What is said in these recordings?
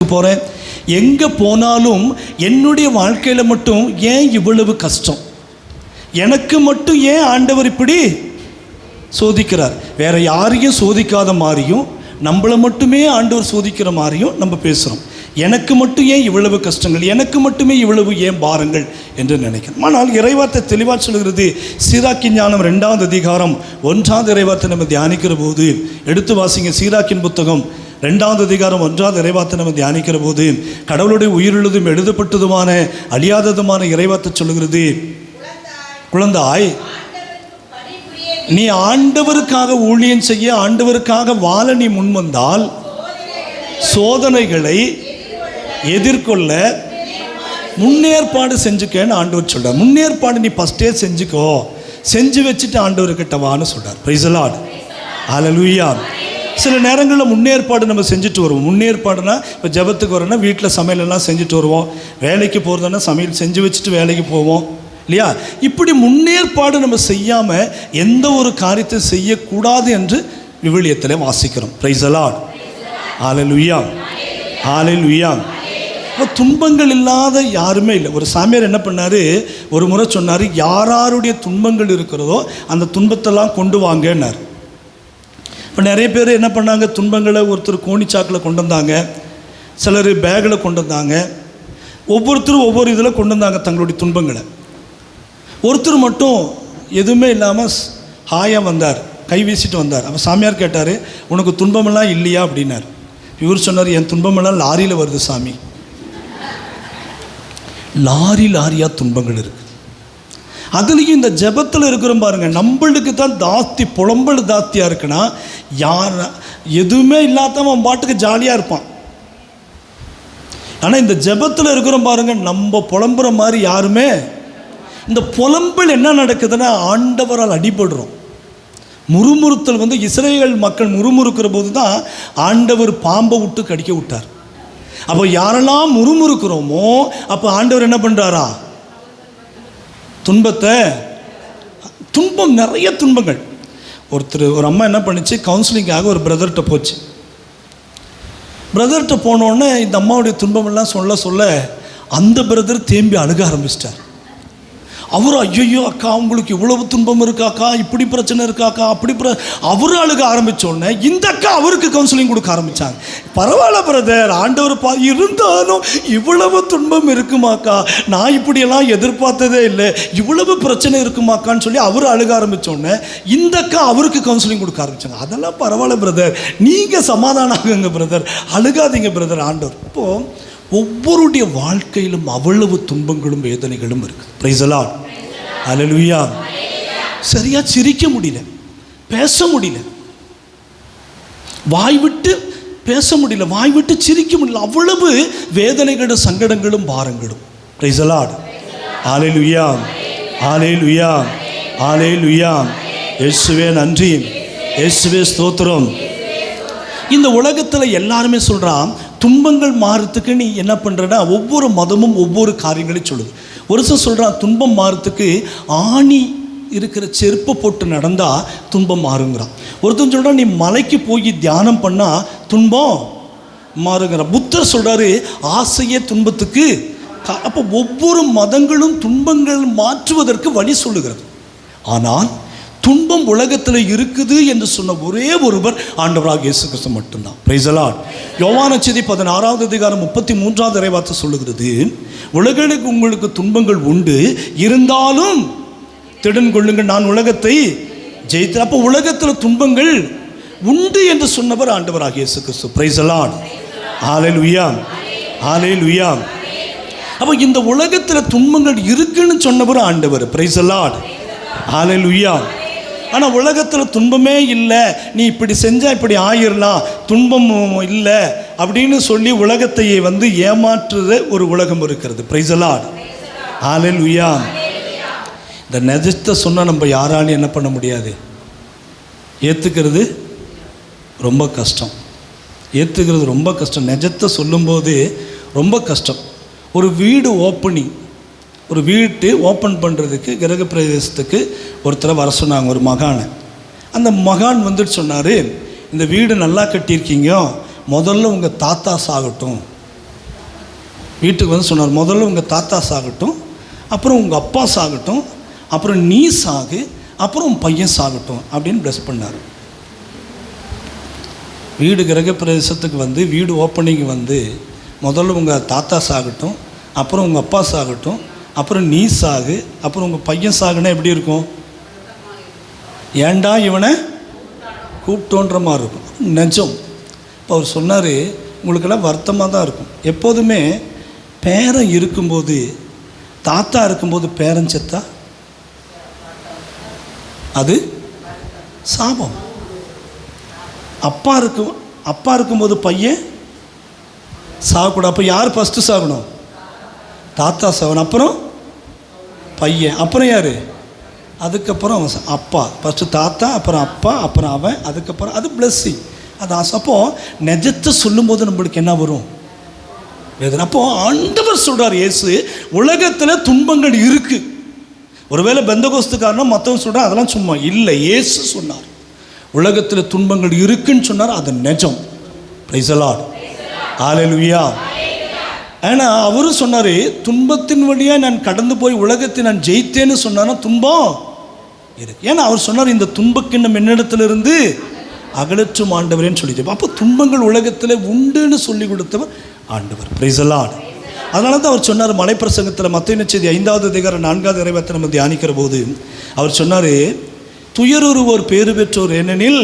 போகிறேன் எங்கே போனாலும் என்னுடைய வாழ்க்கையில் மட்டும் ஏன் இவ்வளவு கஷ்டம்? எனக்கு மட்டும் ஏன் ஆண்டவர் இப்படி சோதிக்கிறார்? வேற யாரையும் சோதிக்காத மாதிரியும் நம்மளை மட்டுமே ஆண்டவர் சோதிக்கிற மாதிரியும் நம்ம பேசுகிறோம் எனக்கு மட்டும் ஏன் இவ்வளவு கஷ்டங்கள்? எனக்கு மட்டுமே இவ்வளவு ஏன் பாரங்கள் என்று நினைக்கிறோம். ஆனால் இறைவார்த்தை தெளிவாக சொல்கிறது சீராக்கி ஞானம் ரெண்டாவது அதிகாரம் ஒன்றாவது இறைவார்த்தை நம்ம தியானிக்கிற போது எடுத்து வாசிங்க சீராக்கின் புத்தகம் ரெண்டாவது அதிகாரம் ஒன்றாவது இறைவாத்தை நம்ம தியானிக்கிற போது கடவுளுடைய உயிருள்ளதும் எழுதப்பட்டதுமான அழியாததுமான இறைவாத்தை சொல்லுகிறது. குழந்தாய் நீ ஆண்டவருக்காக ஊழியம் செய்ய ஆண்டவருக்காக வாழ நீ முன்வந்தால் சோதனைகளை எதிர்கொள்ள முன்னேற்பாடு செஞ்சுக்கன்னு ஆண்டவர் சொல்கிறார் முன்னேற்பாடு நீ ஃபஸ்ட்டே செஞ்சுக்கோ. செஞ்சு வச்சுட்டு ஆண்டவர்கிட்ட வான்னு சொல்றார். பிரைசலாட் அலலுயான் சில நேரங்களில் முன்னேற்பாடு நம்ம செஞ்சுட்டு வருவோம். முன்னேற்பாடுனா இப்போ ஜெபத்துக்கு வரோன்னா வீட்டில் சமையலெல்லாம் செஞ்சுட்டு வருவோம். வேலைக்கு போகிறதுனா சமையல் செஞ்சு வச்சுட்டு வேலைக்கு போவோம். இல்லையா? இப்படி முன்னேற்பாடு நம்ம செய்யாமல் எந்த ஒரு காரியத்தை செய்யக்கூடாது என்று விவிலியத்தில் வாசிக்கிறோம். பிரைசலாட் ஹalleluya உயாம் இப்போ துன்பங்கள் இல்லாத யாருமே இல்லை. ஒரு சாமியார் என்ன பண்ணார்? ஒரு முறை சொன்னார் யாராருடைய துன்பங்கள் இருக்கிறதோ அந்த துன்பத்தெல்லாம் கொண்டு வாங்கன்னார். இப்போ நிறைய பேர் என்ன பண்ணாங்க? துன்பங்களை ஒருத்தர் கோணிச்சாக்கில் கொண்டு வந்தாங்க சிலர் பேக்கில் கொண்டு வந்தாங்க ஒவ்வொருத்தரும் ஒவ்வொரு இதில் கொண்டு வந்தாங்க தங்களுடைய துன்பங்களை. ஒருத்தர் மட்டும் எதுவுமே இல்லாமல் ஹாயாக வந்தார். கை வீசிட்டு வந்தார். அப்போ சாமியார் கேட்டார் உனக்கு துன்பமெல்லாம் இல்லையா? அப்படின்னார். இவர் சொன்னார் என் துன்பமெல்லாம் லாரியில் வருது சாமி. லாரி லாரியாக துன்பங்கள் இருக்குது அதுலேயும் இந்த ஜெபத்தில் இருக்கிறோம் பாருங்க. நம்மளுக்கு தான் தாஸ்தி புலம்பல் தாஸ்தியாக இருக்குன்னா யார் எதுவுமே இல்லாதவன் பாட்டுக்கு ஜாலியாக இருப்பான். ஆனால் இந்த ஜெபத்தில் இருக்கிறோம் பாருங்க நம்ம புலம்புற மாதிரி யாருமே இந்த புலம்பல் என்ன நடக்குதுன்னா ஆண்டவரால் அடிபடுறோம். முறுமுறுத்தல் வந்து இஸ்ரேல் மக்கள் முறுமுறுக்கிற போது தான் ஆண்டவர் பாம்பை விட்டு கடிக்க விட்டார். அப்போ யாரெல்லாம் முறுமுறுக்கிறோமோ அப்போ ஆண்டவர் என்ன பண்ணுறாரா துன்பத்தை துன்பம் நிறைய துன்பங்கள். ஒருத்தர் ஒரு அம்மா என்ன பண்ணிச்சு? கவுன்சிலிங்காக ஒரு பிரதர்கிட்ட போச்சு. பிரதர்கிட்ட போனோடனே இந்த அம்மாவுடைய துன்பமெல்லாம் சொல்ல சொல்ல அந்த பிரதர் தேம்பி அழுக ஆரம்பிச்சிட்டார். அவர் ஐயோ அக்கா உங்களுக்கு இவ்வளவு துன்பம் இருக்காக்கா இப்படி பிரச்சனை இருக்காக்கா அப்படி பிர அவர் அழுக ஆரம்பித்தோடனே உடனே இந்த அக்கா அவருக்கு கவுன்சிலிங் கொடுக்க ஆரம்பிச்சாங்க. பரவாயில்ல பிரதர் ஆண்டவர் பா இருந்தாலும் இவ்வளவு துன்பம் இருக்குமாக்கா? நான் இப்படியெல்லாம் எதிர்பார்த்ததே இல்லை. இவ்வளவு பிரச்சனை இருக்குமாக்கான்னு சொல்லி அவர் அழுக ஆரம்பித்தோடனே உடனே இந்த அக்கா அவருக்கு கவுன்சிலிங் கொடுக்க ஆரம்பித்தாங்க அதெல்லாம் பரவாயில்ல பிரதர் நீங்கள் சமாதானம் ஆகுங்க பிரதர் அழுகாதீங்க பிரதர் ஆண்டவர். இப்போது ஒவ்வொருடைய வாழ்க்கையிலும் அவ்வளவு துன்பங்களும் வேதனைகளும் இருக்குது. பிரைசலால் அலலுயா சரியா சிரிக்க முடியல. பேச முடியல. வாய் விட்டு பேச முடியல. வாய் விட்டு சிரிக்க முடியல. அவ்வளவு வேதனைகளும் சங்கடங்களும் பாரங்களும். Praise the lord hallelujah hallelujah hallelujah எஸ்வே நன்றி. எஸ்வே ஸ்தோத்திரம். இந்த உலகத்தில் எல்லாருமே சொல்கிறான் துன்பங்கள் மாறுறதுக்கு நீ என்ன பண்ணுறனா ஒவ்வொரு மதமும் ஒவ்வொரு காரியங்களையும் சொல்லுது. ஒரு சில சொல்கிறான் துன்பம் மாறுறதுக்கு ஆணி இருக்கிற செருப்பை போட்டு நடந்தால் துன்பம் மாறுங்கிறான். ஒருத்தன் சொல்கிறான் நீ மலைக்கு போய் தியானம் பண்ணால் துன்பம் மாறுங்கிறான். புத்தர் சொல்கிறாரு ஆசையே துன்பத்துக்கு. கா- அப்போ ஒவ்வொரு மதங்களும் துன்பங்கள் மாற்றுவதற்கு வழி சொல்லுகிறது. ஆனால் துன்பம் உலகத்தில் இருக்குது என்று சொன்ன ஒரே ஒருவர் ஆண்டவராக இயேசு கிறிஸ்து மட்டும்தான் பிரைசலாட் யோவான செய்தி பதினாறாவது அதிகாரம் முப்பத்தி மூன்றாவது இறைவார்த்தை சொல்லுகிறது உலகளுக்கு உங்களுக்கு துன்பங்கள் உண்டு இருந்தாலும் திடன் கொள்ளுங்கள். நான் உலகத்தை ஜெயித்து அப்போ உலகத்தில் துன்பங்கள் உண்டு என்று சொன்னவர் ஆண்டவராக இயேசு கிறிஸ்து பிரைசலான் ஆலேல் லுயாம் ஆலேல் லுயாம் அப்போ இந்த உலகத்தில் துன்பங்கள் இருக்குன்னு சொன்னவர் ஆண்டவர். பிரைசலான் ஆலேல் லுயாம் ஆனால் உலகத்தில் துன்பமே இல்லை. நீ இப்படி செஞ்சால் இப்படி ஆயிரலாம். துன்பம் இல்லை அப்படின்னு சொல்லி உலகத்தையே வந்து ஏமாற்றுற ஒரு உலகம் இருக்கிறது. பிரைசலாட் ஆலில் உயா இந்த நெஜத்தை சொன்னால் நம்ம யாராலையும் என்ன பண்ண முடியாது. ஏற்றுக்கிறது ரொம்ப கஷ்டம். ஏற்றுக்கிறது ரொம்ப கஷ்டம். நெஜத்தை சொல்லும்போது ரொம்ப கஷ்டம். ஒரு வீடு ஓப்பனிங் ஒரு வீட்டு ஓப்பன் பண்ணுறதுக்கு கிரக பிரவேசத்துக்கு ஒருத்தரை வர சொன்னாங்க ஒரு மகானை. அந்த மகான் வந்துட்டு சொன்னார் இந்த வீடு நல்லா கட்டியிருக்கீங்க. முதல்ல உங்கள் தாத்தா சாகட்டும். வீட்டுக்கு வந்து சொன்னார் முதல்ல உங்கள் தாத்தா சாகட்டும். அப்புறம் உங்கள் அப்பா சாகட்டும். அப்புறம் நீ சாகு. அப்புறம் உன் பையன் சாகட்டும். அப்படின்னு ப்ளஸ் பண்ணார். வீடு கிரகப்பிரவேசத்துக்கு வந்து வீடு ஓப்பனிங் வந்து முதல்ல உங்கள் தாத்தா சாகட்டும். அப்புறம் உங்கள் அப்பா சாகட்டும். அப்புறம் நீ சாகு. அப்புறம் உங்கள் பையன் சாகுனா எப்படி இருக்கும்? ஏன்டா இவனை கூப்பிட்டோன்ற மாதிரி இருக்கும். நிஜம். இப்போ அவர் சொன்னார் உங்களுக்கெல்லாம் வருத்தமாக தான் இருக்கும். எப்போதுமே பேரன் இருக்கும்போது தாத்தா இருக்கும்போது பேரன் செத்தா? அது சாபம். அப்பா இருக்கும் அப்பா இருக்கும்போது பையன் சாகக்கூடாது. அப்போ யார் ஃபஸ்ட்டு சாகணும்? தாத்தா சாகணும். அப்புறம் பையன். அப்புறம் யார்? அதுக்கப்புறம் அப்பா. ஃபஸ்ட்டு தாத்தா அப்புறம் அப்பா அப்புறம் அவன் அதுக்கப்புறம் அது பிளஸ்ஸிங் அது ஆசை. அப்போ நிஜத்தை சொல்லும்போது நம்மளுக்கு என்ன வரும்? வேதனை. அப்போ ஆண்டவர் சொல்கிறார் இயேசு உலகத்தில் துன்பங்கள் இருக்குது ஒருவேளை பெந்தகோஸ்துக்காரனா மற்றவங்க சொல்கிறார் அதெல்லாம் சும்மா இல்லை. இயேசு சொன்னார் உலகத்தில் துன்பங்கள் இருக்குன்னு சொன்னார் அது நிஜம். பிரைசலாட் ஆலலுயா ஏன்னா அவரும் சொன்னார் துன்பத்தின் வழியாக நான் கடந்து போய் உலகத்தை நான் ஜெயித்தேன்னு சொன்னான்னா துன்பம் இருக்கு. ஏன்னா அவர் சொன்னார் இந்த துன்பக்கிண்ணம் என்னிடத்திலிருந்து அகலற்றும் ஆண்டவரேன்னு சொல்லிட்டு. அப்போ துன்பங்கள் உலகத்தில் உண்டுன்னு சொல்லி கொடுத்தவர் ஆண்டவர். பிரைசலாட் அதனால தான் அவர் சொன்னார் மலைப்பிரசங்கத்தில் மத்திய செய்தி ஐந்தாவது அதிகாரம் நான்காவது இறைவத்தை நம்ம தியானிக்கிற போது அவர் சொன்னார் துயருருவோர் பேறு பெற்றோர் ஏனெனில்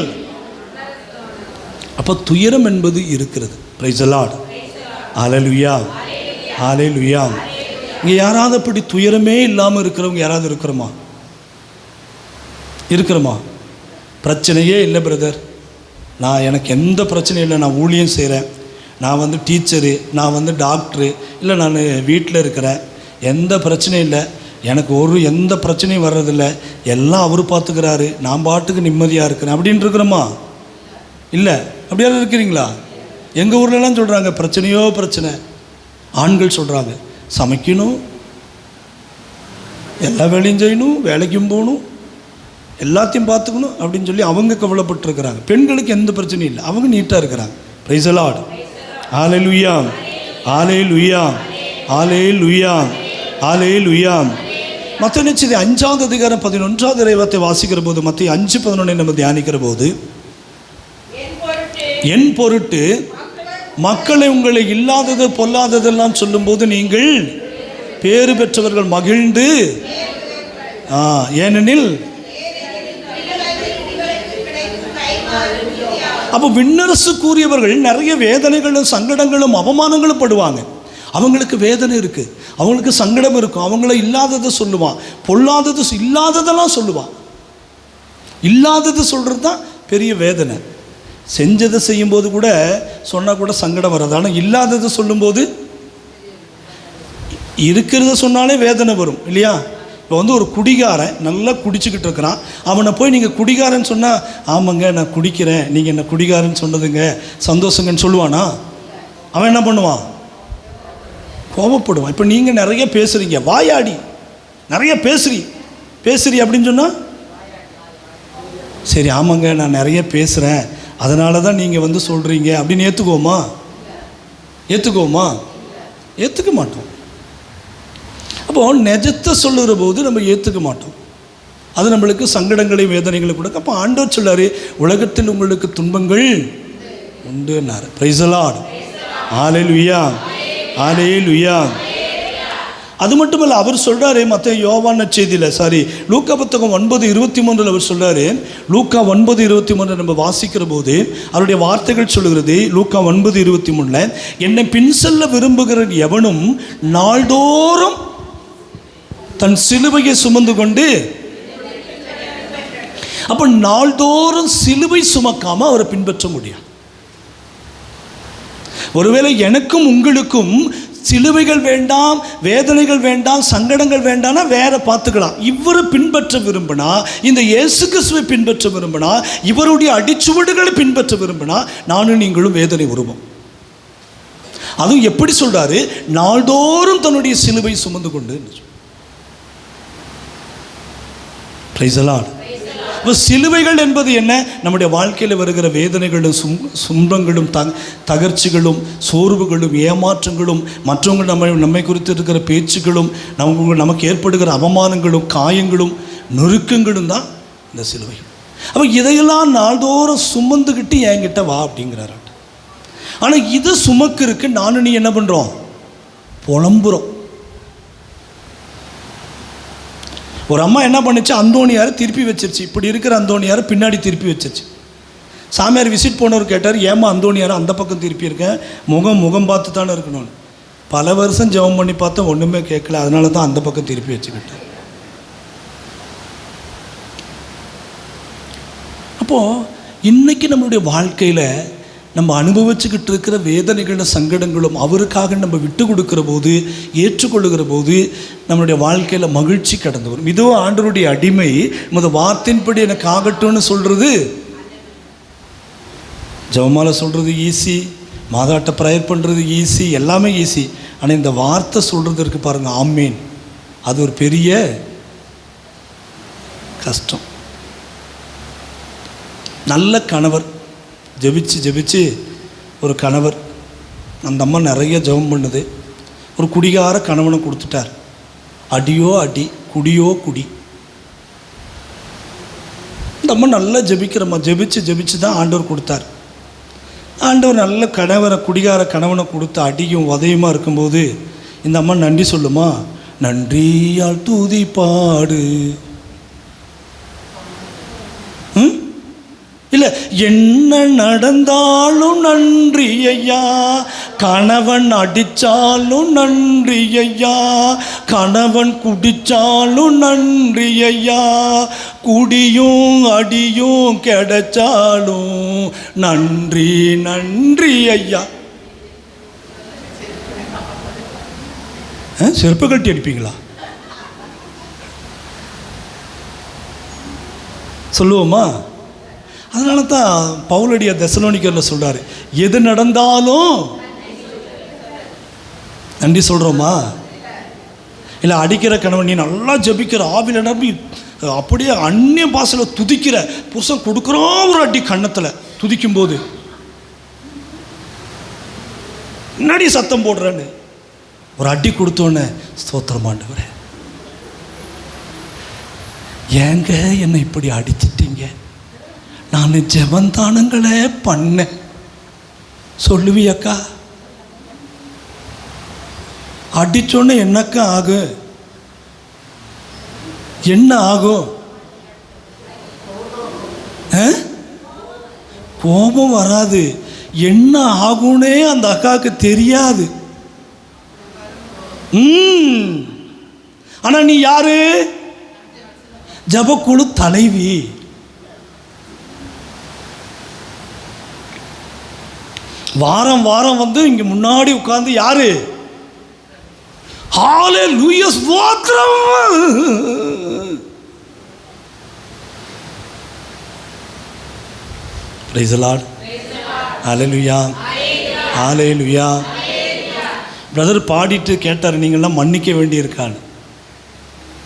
அப்போ துயரம் என்பது இருக்கிறது. பிரைசலாடு அலலுயா அலலுயா இங்கே யாராவது அப்படி துயரமே இல்லாமல் இருக்கிறவங்க யாராவது இருக்கிறோமா? இருக்கிறோமா? பிரச்சனையே இல்லை பிரதர் நான் எனக்கு எந்த பிரச்சனையும் இல்லை. நான் ஊழியம் செய்கிறேன் நான் வந்து டீச்சரு நான் வந்து டாக்டரு இல்லை நான் வீட்டில் இருக்கிறேன். எந்த பிரச்சனையும் இல்லை. எனக்கு ஒரு எந்த பிரச்சனையும் வர்றதில்ல. எல்லாம் அவர் பார்த்துக்கிறாரு நான் பாட்டுக்கு நிம்மதியாக இருக்கிறேன். அப்படின்னு இருக்கிறோமா? இல்லை. அப்படியாவது இருக்கிறீங்களா? எங்கள் ஊர்லலாம் சொல்கிறாங்க பிரச்சனையோ பிரச்சனை. ஆண்கள் சொல்கிறாங்க சமைக்கணும் எல்லா வேலையும் செய்யணும் வேலைக்கும் போகணும் எல்லாத்தையும் பார்த்துக்கணும் அப்படின்னு சொல்லி அவங்க கவலைப்பட்டிருக்கிறாங்க. பெண்களுக்கு எந்த பிரச்சனையும் இல்லை. அவங்க நீட்டாக இருக்கிறாங்க. பிரைசலாட் ஆலை லுயாம் ஆலையில் லுயாம் ஆலே உயாம் ஆலே லுயாம் மற்ற நிச்சயத்தை அஞ்சாவது அதிகாரம் பதினொன்றாவது இறைவத்தை வாசிக்கிற போது மற்ற அஞ்சு பதினொன்றை நம்ம தியானிக்கிற போது என் பொருட்டு மக்களை உங்களை இல்லாதது பொல்லாததெல்லாம் சொல்லும்போது நீங்கள் பேறு பெற்றவர்கள் மகிழ்ந்து ஏனெனில் அப்போ விண்ணரசு கூறியவர்கள் நிறைய வேதனைகளும் சங்கடங்களும் அவமானங்களும் படுவாங்க. அவங்களுக்கு வேதனை இருக்குது அவங்களுக்கு சங்கடம் இருக்கும் அவங்கள இல்லாததை சொல்லுவான் பொல்லாதது இல்லாததெல்லாம் சொல்லுவான் இல்லாதது சொல்கிறது தான் பெரிய வேதனை. செஞ்சதை செய்யும்போது கூட சொன்னால் கூட சங்கடம் வராது. ஆனால் இல்லாததை சொல்லும்போது இருக்கிறத சொன்னாலே வேதனை வரும் இல்லையா? இப்போ வந்து ஒரு குடிகாரன் நல்லா குடிச்சுக்கிட்டு இருக்கிறான். அவனை போய் நீங்கள் குடிகாரன் சொன்னால் ஆமாங்க நான் குடிக்கிறேன். நீங்கள் என்ன குடிகாரன் சொன்னதுங்க. சந்தோஷங்கன்னு சொல்லுவானா? அவன் என்ன பண்ணுவான்? கோபப்படுவான். இப்போ நீங்கள் நிறைய பேசுகிறீங்க வாயாடி. நிறைய பேசுறி. பேசுறி அப்படின்னு சொன்னால் சரி ஆமாங்க நான் நிறைய பேசுகிறேன் அதனால தான் நீங்கள் வந்து சொல்கிறீங்க அப்படின்னு ஏற்றுக்குவோமா ஏற்றுக்குவோமா ஏற்றுக்க மாட்டோம். அப்போ நிஜத்தை சொல்லுகிற போது நம்ம ஏற்றுக்க மாட்டோம். அது நம்மளுக்கு சங்கடங்களை வேதனைகளை கொடுக்க அப்போ ஆண்டவர் சொல்லாரு உலகத்தில் உங்களுக்கு துன்பங்கள் உண்டுன்னாரு பிரைசலாடு ஆலையில் உயா ஆலையில் உயா அது மட்டுமல்ல அவர் சொல்றாரு மற்ற யோவான செய்தியில் சாரி லூக்கா புத்தகம் ஒன்பது இருபத்தி மூன்றில் அவர் சொல்கிறாரு லூக்கா ஒன்பது இருபத்தி மூன்று நம்ம வாசிக்கிற போது அவருடைய வார்த்தைகள் சொல்லுகிறது லூக்கா ஒன்பது இருபத்தி மூணில் என்னை பின் செல்ல விரும்புகிற எவனும் நாள்தோறும் தன் சிலுவையை சுமந்து கொண்டு அப்போ நாள்தோறும் சிலுவை சுமக்காமல் அவரை பின்பற்ற முடியும் ஒருவேளை எனக்கும் உங்களுக்கும் சிலுவைகள் வேண்டாம் வேதனைகள் வேண்டாம் சங்கடங்கள் வேண்டாம்னா வேற பார்த்துக்கலாம். இவரை பின்பற்ற விரும்பினா இந்த இயேசு கிறிஸ்துவை பின்பற்ற விரும்பினா இவருடைய அடிச்சுவடுகளை பின்பற்ற விரும்பினா நானும் நீங்களும் வேதனை உருவம். அதுவும் எப்படி சொல்றாரு? நாள்தோறும் தன்னுடைய சிலுவை சுமந்து கொண்டு Praise இப்போ அப்போ சிலுவைகள் என்பது என்ன? நம்முடைய வாழ்க்கையில் வருகிற வேதனைகளும் சும் சும்பங்களும் த தகர்ச்சிகளும் சோர்வுகளும் ஏமாற்றங்களும் மற்றவங்க நம்ம நம்மை குறித்து இருக்கிற பேச்சுகளும் நமக்கு நமக்கு ஏற்படுகிற அவமானங்களும் காயங்களும் நொறுக்கங்களும் தான் இந்த சிலுவை அப்போ இதையெல்லாம் நாள்தோறும் சுமந்துக்கிட்டு என்கிட்ட வா அப்படிங்கிறாரு ஆனால் இது சுமக்கிறதுக்கு நானும் நீ என்ன பண்ணுறோம் புலம்புறோம். ஒரு அம்மா என்ன பண்ணுச்சு? அந்தோணியாரை திருப்பி வச்சிருச்சு. இப்படி இருக்கிற அந்தோணியாரை பின்னாடி திருப்பி வச்சிருச்சு. சாமியார் விசிட் போனவர் கேட்டார் ஏமா அந்தோணியாரை அந்த பக்கம் திருப்பி இருக்கேன் முகம் முகம் பார்த்து தானே இருக்கணும்னு. பல வருஷம் ஜெபம் பண்ணி பார்த்தா ஒன்றுமே கேட்கல. அதனால தான் அந்த பக்கம் திருப்பி வச்சுக்கிட்டேன். அப்போது இன்னைக்கு நம்மளுடைய வாழ்க்கையில் நம்ம அனுபவிச்சுக்கிட்டு இருக்கிற வேதனைகளும் சங்கடங்களும் அவருக்காக நம்ம விட்டு கொடுக்குற போது ஏற்றுக்கொள்ளுகிற போது நம்மளுடைய வாழ்க்கையில் மகிழ்ச்சி கடந்து வரும். இதுவும் ஆண்டவருடைய அடிமை நமது வார்த்தையின்படி எனக்கு ஆகட்டும்னு சொல்கிறது ஜவமால சொல்கிறது ஈஸி மாதாட்ட ப்ரேயர் பண்ணுறது ஈஸி எல்லாமே ஈஸி. ஆனால் இந்த வார்த்தை சொல்கிறதுக்கு பாருங்கள் ஆமீன். அது ஒரு பெரிய கஷ்டம். நல்ல கணவர் ஜெபிச்சு ஜெபிச்சு ஒரு கணவர் அந்த அம்மா நிறைய ஜெபம் பண்ணுது. ஒரு குடிகார கணவனை கொடுத்துட்டார். அடியோ அடி குடியோ குடி. இந்த அம்மா நல்லா ஜெபிக்கிறம்மா. ஜெபிச்சு ஜெபிச்சு தான் ஆண்டவர் கொடுத்தார். ஆண்டவர் நல்ல கணவரை குடிகார கணவனை கொடுத்து அடியும் உதயமா இருக்கும்போது இந்த அம்மா நன்றி சொல்லுமா? நன்றியால் தூதி பாடு ம்? இல்ல என்ன நடந்தாலும் நன்றி ஐயா. கணவன் அடிச்சாலும் நன்றி ஐயா. கணவன் குடிச்சாலும் நன்றி ஐயா. குடியும் அடியும் கிடைச்சாலும் நன்றி நன்றி ஐயா. ஆ, செருப்பு கட்டி அடிப்பீங்களா? சொல்லுவோமா? அதனால தான் பவுலடிய தசலோனிக்கரில் சொல்கிறார் எது நடந்தாலும் நன்றி சொல்கிறோமா இல்லை அடிக்கிற கணவன் நீ நல்லா ஜெபிக்கிற ஆவில நம்பி அப்படியே அந்நிய பாசையில் துதிக்கிற புருஷன் கொடுக்குறோம் ஒரு அடி கன்னத்தில் துதிக்கும்போது முன்னாடி சத்தம் போடுறேன்னு. ஒரு அடி கொடுத்தோன்னே ஸ்தோத்திரமாண்டவரே ஏங்க என்னை இப்படி அடிச்சிட்டீங்க? நான் ஜெபந்தானங்களே பண்ணேன். சொல்லுவியக்கா அடிச்சோன்னே என்னக்கா ஆகும் என்ன ஆகும் ஆ? கோபம் வராது. என்ன ஆகும்னே அந்த அக்காவுக்கு தெரியாது. ம். ஆனா நீ யாரு? ஜபக்குழு தலைவி. வாரம் வாரம் வந்து இங்கே முன்னாடி உட்கார்ந்து யாரு? ஹாலே லூயஸ் ஸ்தோத்திரம் ஹாலே லுயா ஹாலே லுயா பிரதர் பாடிட்டு கேட்டார் நீங்கள்லாம் மன்னிக்க வேண்டியிருக்கான்னு.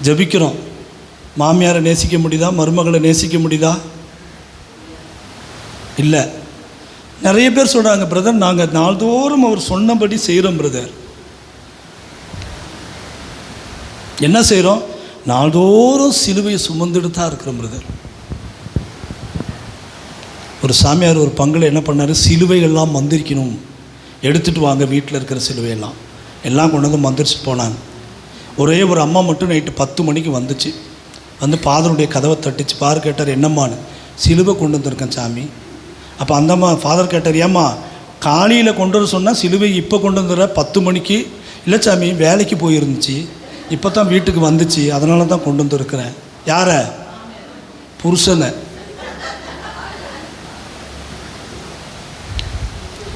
ஜெபிக்கிறோம். மாமியாரை நேசிக்க முடியுதா? மருமகளை நேசிக்க முடியுதா? இல்லை. நிறைய பேர் சொல்கிறாங்க பிரதர் நாங்கள் நாள்தோறும் அவர் சொன்னபடி செய்கிறோம் பிரதர் என்ன செய்கிறோம் நாள்தோறும் சிலுவையை சுமந்துட்டு தான் இருக்கிறோம் பிரதர் ஒரு சாமியார் ஒரு பங்கில் என்ன பண்ணார்? சிலுவைகள்லாம் மந்திரிக்கணும். எடுத்துட்டு வாங்க வீட்டில் இருக்கிற சிலுவையெல்லாம். எல்லாம் கொண்டு வந்து மந்திரிச்சு போனாங்க. ஒரே ஒரு அம்மா மட்டும் நைட்டு பத்து மணிக்கு வந்துச்சு. வந்து பாதருடைய கதவை தட்டிச்சு. பாரு கேட்டார் என்னம்மான்னு? சிலுவை கொண்டு வந்திருக்கேன் சாமி. அப்போ அந்த அம்மா ஃபாதர் கேட்டார் ஏம்மா காலையில் கொண்டு வர சொன்னால் சிலுவை இப்போ கொண்டு வந்துடுற பத்து மணிக்கு. இல்லை சாமி வேலைக்கு போயிருந்துச்சு. இப்போ தான் வீட்டுக்கு வந்துச்சு. அதனால தான் கொண்டு வந்துருக்கிறேன் யாரை? புருஷனை.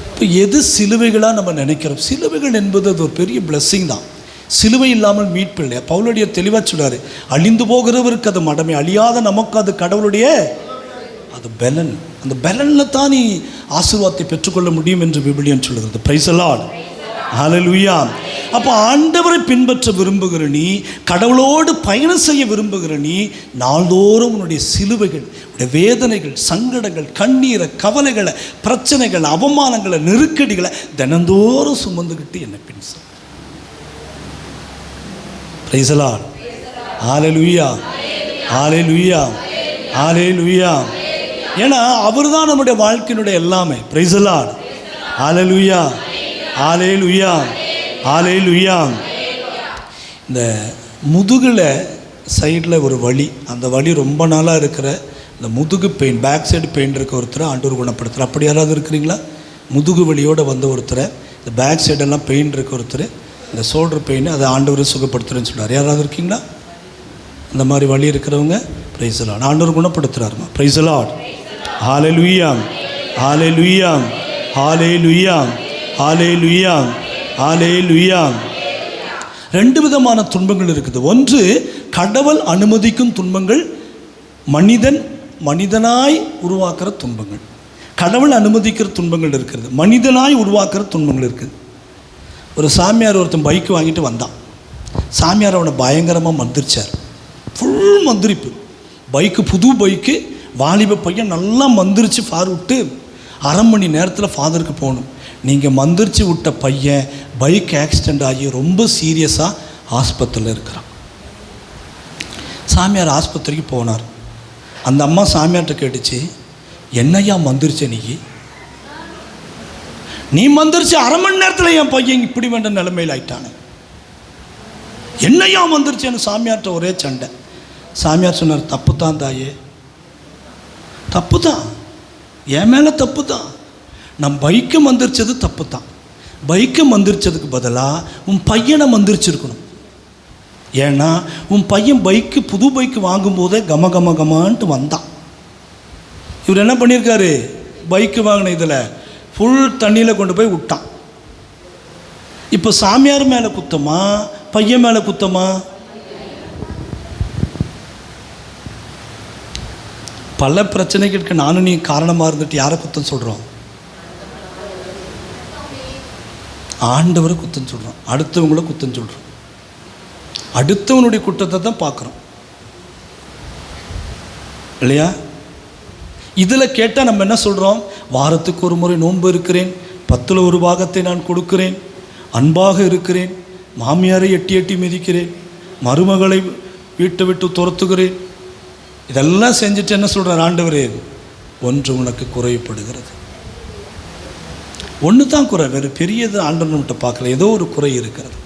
இப்போ எது சிலுவைகளாக நம்ம நினைக்கிறோம்? சிலுவைகள் என்பது அது ஒரு பெரிய blessing தான். சிலுவை இல்லாமல் மீட்பு இல்லை பவுலுடைய தெளிவாக சொல்கிறார் அழிந்து போகிறவருக்கு அது மடமை. அழியாத நமக்கு அது கடவுளுடைய அது பெலன். அந்த பலனில் தான் நீ ஆசீர்வாதத்தை பெற்றுக்கொள்ள முடியும் என்று விபிலியன் சொல்லுகிறது. பிரைஸ் அலாட் ஹalleluya அப்போ ஆண்டவரை பின்பற்ற விரும்புகிற நீ கடவுளோடு பயணம் செய்ய விரும்புகிற நீ நாள்தோறும் உன்னுடைய சிலுவைகள் உன்னுடைய வேதனைகள் சங்கடங்கள் கண்ணீரை கவலைகளை பிரச்சனைகள் அவமானங்களை நெருக்கடிகளை தினந்தோறும் சுமந்துக்கிட்டு என்னை பின் செல் ஆலே ஆலலுயா ஆலலுயா லுய்யா ஏன்னா அவர் தான் நம்முடைய வாழ்க்கையினுடைய எல்லாமே. பிரைசலால் ஆலலுயா ஆலேலுயா ஆலேலுயா இந்த முதுகில் சைடில் ஒரு வழி அந்த வழி ரொம்ப நாளாக இருக்கிற இந்த முதுகு பெயின் பேக் சைடு பெயின் இருக்க ஒருத்தரை ஆண்டூர் குணப்படுத்துகிற அப்படி யாராவது இருக்கிறீங்களா? முதுகு வலியோடு வந்த ஒருத்தரை இந்த பேக் சைடெல்லாம் பெயின் இருக்க ஒருத்தர் இந்த ஷோல்டர் பெயின் அதை ஆண்டவர் சுகப்படுத்துறேன்னு சொன்னார் யாராவது இருக்கீங்களா? இந்த மாதிரி வழி இருக்கிறவங்க பிரைசலாட் ஆண்டவர் குணப்படுத்துகிறாருமா பிரைசலாட் ஹாலே லுய்யாம் ஹாலே லுய்யாம் ஹாலே லுய்யாம் ஹாலே லுய்யாம் ஹாலே லுய்யாம் ரெண்டு விதமான துன்பங்கள் இருக்குது. ஒன்று கடவுள் அனுமதிக்கும் துன்பங்கள் மனிதன் மனிதனாய் உருவாக்குற துன்பங்கள். கடவுள் அனுமதிக்கிற துன்பங்கள் இருக்கிறது மனிதனாய் உருவாக்குற துன்பங்கள் இருக்குது. ஒரு சாமியார் ஒருத்தன் பைக்கு வாங்கிட்டு வந்தான். சாமியார் அவனை பயங்கரமாக மந்திரிச்சார். ஃபுல் மந்திரிப்பு. பைக்கு புது பைக்கு வாலிப பையன் நல்லா மந்திரிச்சு ஃபார் விட்டு அரை மணி நேரத்தில் ஃபாதருக்கு போகணும். நீங்கள் மந்திரிச்சு விட்ட பையன் பைக் ஆக்சிடெண்ட் ஆகி ரொம்ப சீரியஸாக ஆஸ்பத்திரியில் இருக்கிறான். சாமியார் ஆஸ்பத்திரிக்கு போனார். அந்த அம்மா சாமியார்கிட்ட கேட்டுச்சு என்னையா மந்திரிச்ச நீ? நீ மந்திரிச்சு அரை மணி நேரத்தில் என் பையன் இப்படி வேண்ட நிலைமையில் ஆயிட்டானே. என்னையா மந்திரிச்சேன்னு சாமியார்கிட்ட ஒரே சண்டை. சாமியார் சொன்னார் தப்பு தான் தாயே. தப்பு தான் என் மேலே தப்பு தான் நான் பைக்கை மந்திரிச்சது தப்பு தான் பைக்கை மந்திரிச்சதுக்கு பதிலாக உன் பையனை மந்திரிச்சிருக்கணும். ஏன்னா உன் பையன் பைக்கு புது பைக்கு வாங்கும்போதே கம கம கமான்ட்டு வந்தான். இவர் என்ன பண்ணியிருக்காரு? பைக்கு வாங்கின இதில் ஃபுல் தண்ணியில் கொண்டு போய் விட்டான். இப்போ சாமியார் மேலே குத்தமா? பையன் மேலே குத்தமா? பல பிரச்சனைகளுக்கு நானும் நீ காரணமாக இருந்துட்டு யாரை குத்தம் சொல்கிறோம் ஆண்டவரை குத்தம் சொல்கிறோம் அடுத்தவங்கள குத்தம் சொல்கிறோம் அடுத்தவனுடைய குற்றத்தை தான் பார்க்குறோம். இல்லையா? இதில் கேட்டால் நம்ம என்ன சொல்கிறோம் வாரத்துக்கு ஒரு முறை நோன்பு இருக்கிறேன். பத்தில் ஒரு பாகத்தை நான் கொடுக்கிறேன். அன்பாக இருக்கிறேன். மாமியாரை எட்டி எட்டி மிதிக்கிறேன். மருமகளை வீட்டை விட்டு துரத்துகிறேன். இதெல்லாம் செஞ்சுட்டு என்ன சொல்கிறார் ஆண்டவரே? ஒன்று உனக்கு குறைப்படுகிறது. ஒன்று தான் குறை வேறு பெரியது ஆண்டவர் நம்மகிட்ட பார்க்கல. ஏதோ ஒரு குறை இருக்கிறது.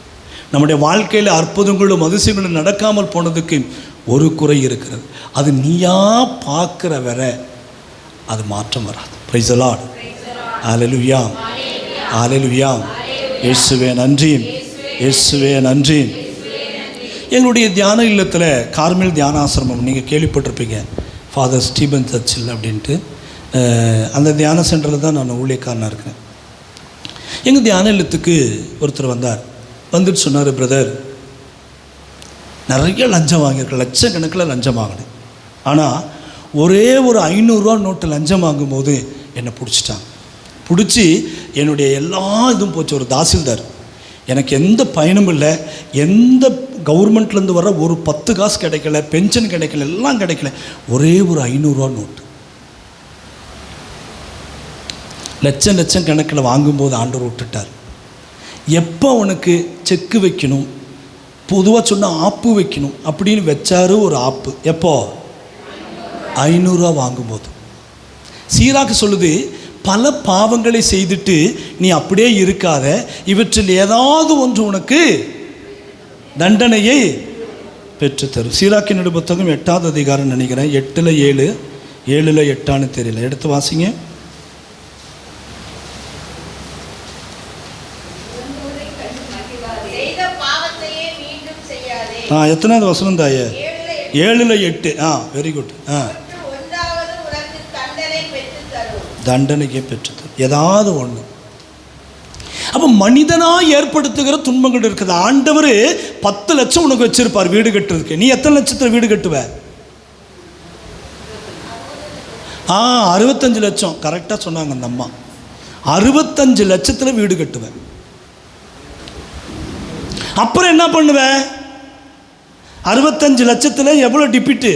நம்முடைய வாழ்க்கையில் அற்புதங்களும் அதிசயங்களும் நடக்காமல் போனதுக்கு ஒரு குறை இருக்கிறது. அது நீயா பார்க்குற வர அது மாற்றம் வராது. பிரைசலாட் ஆலலுயாம் ஆலலுயாம் இயேசுவே நன்றி இயேசுவே. நன்றி எங்களுடைய தியான இல்லத்தில் கார்மேல் தியான ஆசிரமம் நீங்கள் கேள்விப்பட்டிருப்பீங்க. ஃபாதர் ஸ்டீபன் சர்ச்சில் அப்படின்ட்டு. அந்த தியான சென்டரில் தான் நான் ஊழியக்காரனாக இருக்கிறேன். எங்கள் தியான இல்லத்துக்கு ஒருத்தர் வந்தார். வந்துட்டு சொன்னார் பிரதர் நிறைய லஞ்சம் வாங்கியிருக்கேன். லட்சக்கணக்கில் லஞ்சம் வாங்கினேன். ஆனால் ஒரே ஒரு ஐநூறுரூவா நோட்டு லஞ்சம் வாங்கும்போது என்னை பிடிச்சிட்டாங்க பிடிச்சி என்னுடைய எல்லா இதுவும் போச்சு. ஒரு தாசில்தார். எனக்கு எந்த பயனும் இல்லை. எந்த கவர்மெண்ட்லேருந்து வர ஒரு பத்து காசு கிடைக்கல பென்ஷன் கிடைக்கல எல்லாம் கிடைக்கல. ஒரே ஒரு ஐநூறுரூவா நோட்டு. லட்சம் லட்சம் கணக்கில் வாங்கும்போது ஆண்டவர் விட்டுட்டார். எப்போ உனக்கு செக்கு வைக்கணும்? பொதுவாக சொன்னால் ஆப்பு வைக்கணும். அப்படின்னு வச்சாரு ஒரு ஆப்பு. எப்போ? ஐநூறுரூவா வாங்கும்போது. சீராக்கு சொல்லுது பல பாவங்களை செய்துட்டு நீ அப்படியே இருக்காத இவற்றில் ஏதாவது ஒன்று உனக்கு தண்டனையை பெற்றுத்தரும். சீராக்கினுடைய புத்தகம் எட்டாவது அதிகாரம் நினைக்கிறேன். எட்டில் ஏழு ஏழில் எட்டான்னு தெரியல. எடுத்து வாசிங்க. ஆ எத்தனாவது வசனம் தாய? ஏழில் எட்டு. ஆ வெரி குட் ஆ. தண்டனைக்கே பெற்றுத்தரும். ஏதாவது ஒன்று அப்போ மனிதனாக ஏற்படுத்துகிற துன்பங்கள் இருக்குது. ஆண்டவர் பத்து லட்சம் உனக்கு வச்சிருப்பார் வீடு கட்டுறதுக்கு. நீ எத்தனை லட்சத்தில் வீடு கட்டுவ? ஆ அறுபத்தஞ்சு லட்சம். கரெக்டாக சொன்னாங்க அந்த அம்மா. அறுபத்தஞ்சு லட்சத்தில் வீடு கட்டுவேன் அப்புறம் என்ன பண்ணுவேன் அறுபத்தஞ்சு லட்சத்தில் எவ்வளோ டிப்பிட்டு?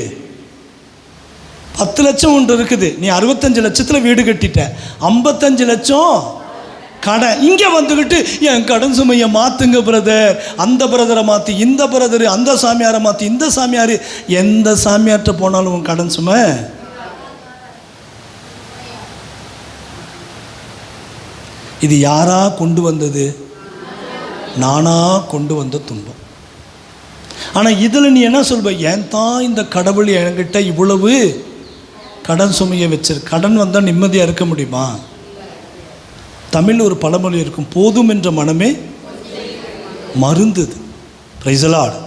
பத்து லட்சம் ஒன்று இருக்குது. நீ அறுபத்தஞ்சு லட்சத்தில் வீடு கட்டிட்ட. ஐம்பத்தஞ்சு லட்சம் கடன் இங்கே வந்துக்கிட்டு என் கடன் சுமையை மாற்றுங்க பிரதர் அந்த பிரதரை மாற்றி இந்த பிரதர் அந்த சாமியாரை மாற்றி இந்த சாமியார். எந்த சாமியார்கிட்ட போனாலும் உன் கடன் சுமை? இது யாரா கொண்டு வந்தது? நானா கொண்டு வந்த துன்பம். ஆனால் இதில் நீ என்ன சொல்வ? ஏன் தான் இந்த கடவுள் என்கிட்ட இவ்வளவு கடன் சுமையை வச்சிரு கடன் வந்தால் நிம்மதியாக இருக்க முடியுமா? தமிழ் ஒரு பழமொழி இருக்கும் போதும் என்ற மனமே மருந்துது. பிரைசலாடு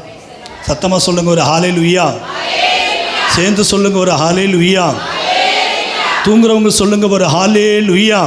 சத்தமாக சொல்லுங்க ஒரு ஹாலையில் உய்யா சேர்ந்து சொல்லுங்க ஒரு ஹாலையில் உய்யா தூங்குறவங்க சொல்லுங்க ஒரு ஹாலேல் உய்யா